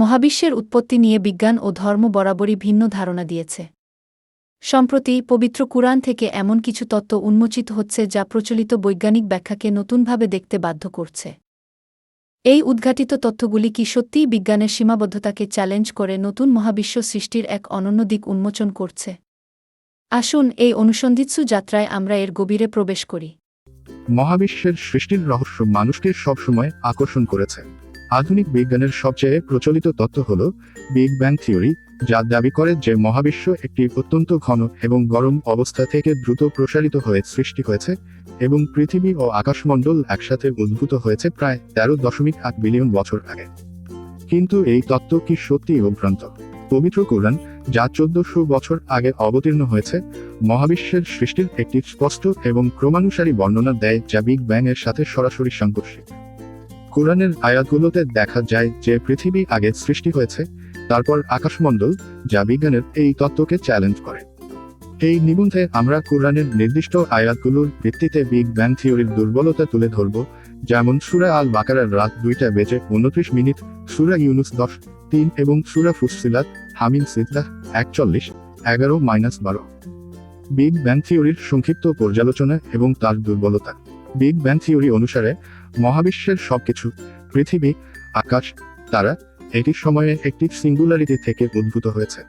মহাবিশ্বের উৎপত্তি নিয়ে বিজ্ঞান ও ধর্ম বরাবরই ভিন্ন ধারণা দিয়েছে। সম্প্রতি পবিত্র কুরআন থেকে এমন কিছু তত্ত্ব উন্মোচিত হচ্ছে যা প্রচলিত বৈজ্ঞানিক ব্যাখ্যাকে নতুনভাবে দেখতে বাধ্য করছে। এই উদ্ঘাটিত তথ্যগুলি কি সত্যিই বিজ্ঞানের সীমাবদ্ধতাকে চ্যালেঞ্জ করে নতুন মহাবিশ্ব সৃষ্টির এক অনন্য দিক উন্মোচন করছে? আসুন এই অনুসন্ধিৎসু যাত্রায় আমরা এর গভীরে প্রবেশ করি। মহাবিশ্বের সৃষ্টির রহস্য মানুষকে সবসময় আকর্ষণ করেছে। আধুনিক বিজ্ঞানের সবচেয়ে প্রচলিত তত্ত্ব হল বিগ ব্যাং থিওরি, যা দাবি করে যে মহাবিশ্ব একটি অত্যন্ত ঘন এবং গরম অবস্থা থেকে দ্রুত প্রসারিত হয়ে সৃষ্টি হয়েছে এবং পৃথিবী ও আকাশমণ্ডল একসাথে উদ্ভূত হয়েছে প্রায় তেরো দশমিক আট বিলিয়ন বছর আগে। কিন্তু এই তত্ত্ব কি সত্যি অভ্রান্ত? পবিত্র কোরআন, যা চোদ্দশো বছর আগে অবতীর্ণ হয়েছে, মহাবিশ্বের সৃষ্টির একটি স্পষ্ট এবং ক্রমানুসারী বর্ণনা দেয় যা বিগ ব্যাং এর সাথে সরাসরি সাংঘর্ষিক। কোরআনের আয়াতগুলোতে দেখা যায় যে পৃথিবী আগে সৃষ্টি হয়েছে, তারপর আকাশমণ্ডল, যা বিজ্ঞানের এই তত্ত্বকে চ্যালেঞ্জ করে। এই নিবন্ধে আমরা কোরআনের নির্দিষ্ট আয়াতগুলোর ভিত্তিতে বিগ ব্যাং থিওরির দুর্বলতা তুলে ধরব, যেমন সুরা আল বাকারার রাত দুইটা বেজে উনত্রিশ মিনিট, সুরা ইউনুস দশ, তিন এবং সুরা ফুসিলাত হামিন সিদ্দাহ, একচল্লিশ, এগারো মাইনাস বারো। বিগ ব্যাং থিওরির সংক্ষিপ্ত পর্যালোচনা এবং তার দুর্বলতা। বিগ ব্যাং থিওরি অনুসারে মহাবিশ্বের সবকিছু, পৃথিবী, আকাশ, তারা, এটি সময়ে একটি সিঙ্গুলারিটি থেকে উদ্ভূত হয়েছে।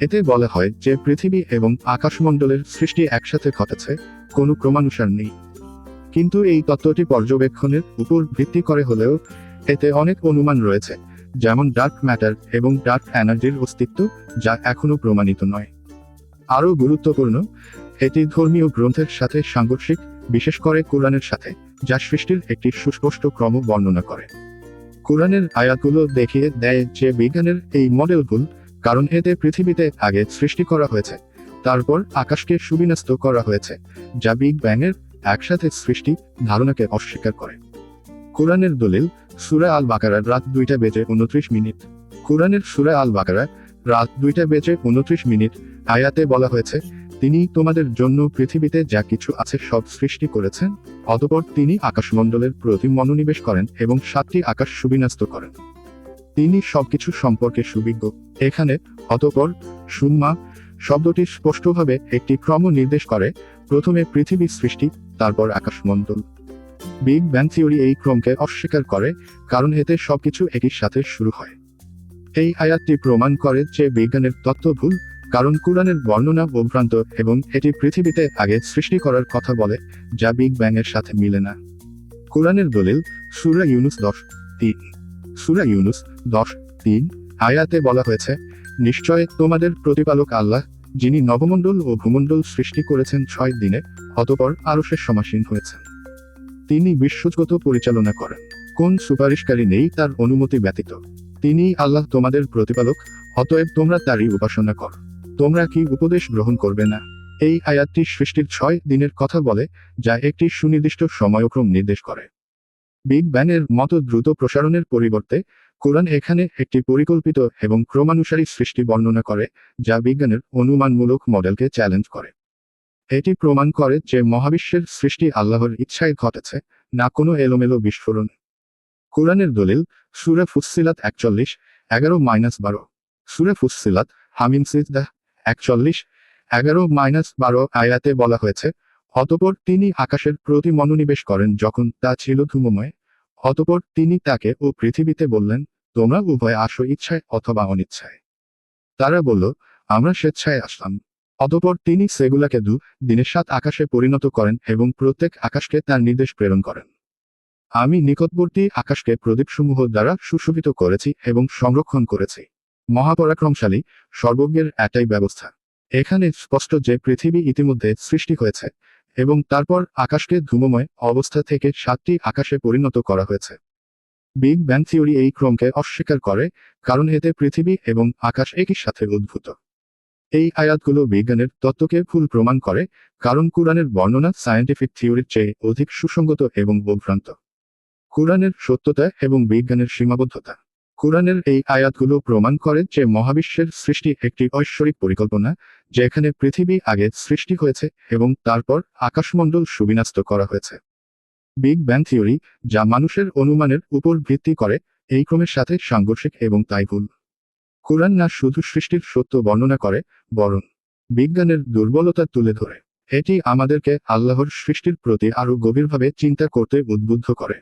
এতে বলা হয় যে পৃথিবী এবং আকাশমণ্ডলের সৃষ্টি একসাথে ঘটেছে, কোনো ক্রমানুসার নেই। কিন্তু এই তত্ত্বটি পর্যবেক্ষণের উপর ভিত্তি করে হলেও এতে অনেক অনুমান রয়েছে, যেমন ডার্ক ম্যাটার এবং ডার্ক এনার্জির অস্তিত্ব, যা এখনও প্রমাণিত নয়। আরও গুরুত্বপূর্ণ, এটি ধর্মীয় গ্রন্থের সাথে সাংঘর্ষিক বিশেষ করে কোরআনের সাথে, যা সৃষ্টির একটি সুস্পষ্ট ক্রম বর্ণনা করে। কোরআনের আয়াতগুলো দেখিয়ে দেয় যে বিজ্ঞানের এই মডেল ভুল কারণ এতে পৃথিবীতে আগে সৃষ্টি করা হয়েছে, তারপর আকাশকে সুবিন্যস্ত করা হয়েছে, যা বিগ ব্যাংয়ের একসাথে সৃষ্টি ধারণাকে অস্বীকার করে। কোরআনের দলিল, সুরা আল বাকারা রাত দুইটা বেজে উনত্রিশ মিনিট। কোরআনের সুরা আল বাকারা রাত দুইটা বেজে উনত্রিশ মিনিট, আয়াতে বলা হয়েছে তিনি তোমাদের জন্য পৃথিবীতে যা কিছু আছে সব সৃষ্টি করেছেন, অতপর তিনি আকাশমণ্ডলের প্রতি মনোনিবেশ করেন এবং সাতটি আকাশ সুবিন্যস্ত করেন। তিনি সবকিছু সম্পর্কে সুবিজ্ঞ। এখানে অতপর সুম্মা শব্দটি স্পষ্টভাবে একটি ক্রম নির্দেশ করে, প্রথমে পৃথিবী সৃষ্টি, তারপর আকাশমণ্ডল। বিগ ব্যাং থিওরি এই ক্রমকে অস্বীকার করে, কারণ এতে সবকিছু একই সাথে শুরু হয়। এই আয়াতটি প্রমাণ করে যে বিজ্ঞানের তত্ত্ব ভুল কারণ কোরআনের বর্ণনা ভ্রান্ত এবং এটি পৃথিবীতে আগে সৃষ্টি করার কথা বলে, যা বিগ ব্যাং এর সাথে মিলে না। কোরআনের দলিল, সুরা ইউনুস দশ তিন। সুরা ইউনুস দশ তিন আয়াতে বলা হয়েছে, নিশ্চয় তোমাদের প্রতিপালক আল্লাহ, যিনি নবমণ্ডল ও ভূমণ্ডল সৃষ্টি করেছেন ছয় দিনে, অতপর আরও শেষ সমাসীন হয়েছেন। তিনি বিশ্বজগত পরিচালনা করেন। কোন সুপারিশকারী নেই তার অনুমতি ব্যতীত। তিনি আল্লাহ তোমাদের প্রতিপালক, অতএব তোমরা তারই উপাসনা কর। তোমরা কি উপদেশ গ্রহণ করবে না? এই আয়াতটি সৃষ্টির ছয় দিনের কথা বলে, যা একটি সুনির্দিষ্ট সময়ক্রম নির্দেশ করে। বিগ ব্যাংয়ের মতো দ্রুত প্রসারণের পরিবর্তে, কোরআন এখানে একটি পরিকল্পিত এবং ক্রমানুসারী সৃষ্টি বর্ণনা করে, যা বিজ্ঞানের অনুমানমূলক মডেলকে চ্যালেঞ্জ করে। এটি প্রমাণ করে যে মহাবিশ্বের সৃষ্টি আল্লাহর ইচ্ছায় ঘটেছে, না কোনো এলোমেলো বিস্ফোরণ। কোরআনের দলিল, সুরে ফুসিলাত একচল্লিশ, এগারো মাইনাস বারো। সুরে ফুসিলাত হামিম সিদ্দাহ একচল্লিশ, এগারো মাইনাস বারো আয়াতে বলা হয়েছে, অতপর তিনি আকাশের প্রতি মনোনিবেশ করেন যখন তা ছিল ধূমময়, অতপর তিনি তাকে ও পৃথিবীতে বললেন, তোমরা উভয় আসো ইচ্ছায় অথবা অনিচ্ছায়। তারা বলল, আমরা স্বেচ্ছায় আসলাম। অতপর তিনি সেগুলাকে দু, দিনের সাত আকাশে পরিণত করেন এবং প্রত্যেক আকাশকে তার নির্দেশ প্রেরণ করেন। আমি নিকটবর্তী আকাশকে প্রদীপসমূহ দ্বারা সুশোভিত করেছি এবং সংরক্ষণ করেছি। মহাপরাক্রমশালী সর্বজ্ঞের একটাই ব্যবস্থা। এখানে স্পষ্ট যে পৃথিবী ইতিমধ্যে সৃষ্টি হয়েছে এবং তারপর আকাশকে ধুমময় অবস্থা থেকে সাতটি আকাশে পরিণত করা হয়েছে। বিগ ব্যাং থিওরি এই ক্রমকে অস্বীকার করে, কারণ এতে পৃথিবী এবং আকাশ একই সাথে উদ্ভূত। এই আয়াতগুলো বিজ্ঞানের তত্ত্বকে ভুল প্রমাণ করে, কারণ কোরআনের বর্ণনা সায়েন্টিফিক থিওরির চেয়ে অধিক সুসংগত এবং বিভ্রান্ত কোরআনের সত্যতা এবং বিজ্ঞানের সীমাবদ্ধতা। কোরআনের এই আয়াতগুলো প্রমাণ করে যে মহাবিশ্বের সৃষ্টি একটি ঐশ্বরিক পরিকল্পনা, যেখানে পৃথিবী আগে সৃষ্টি হয়েছে এবং তারপর আকাশমণ্ডল সুবিন্যস্ত করা হয়েছে। বিগ ব্যাং থিওরি, যা মানুষের অনুমানের উপর ভিত্তি করে, এই ক্রমের সাথে সাংঘর্ষিক এবং তাই ভুল। কোরআন না শুধু সৃষ্টির সত্য বর্ণনা করে, বরং বিজ্ঞানের দুর্বলতা তুলে ধরে। এটি আমাদেরকে আল্লাহর সৃষ্টির প্রতি আরও গভীরভাবে চিন্তা করতে উদ্বুদ্ধ করে।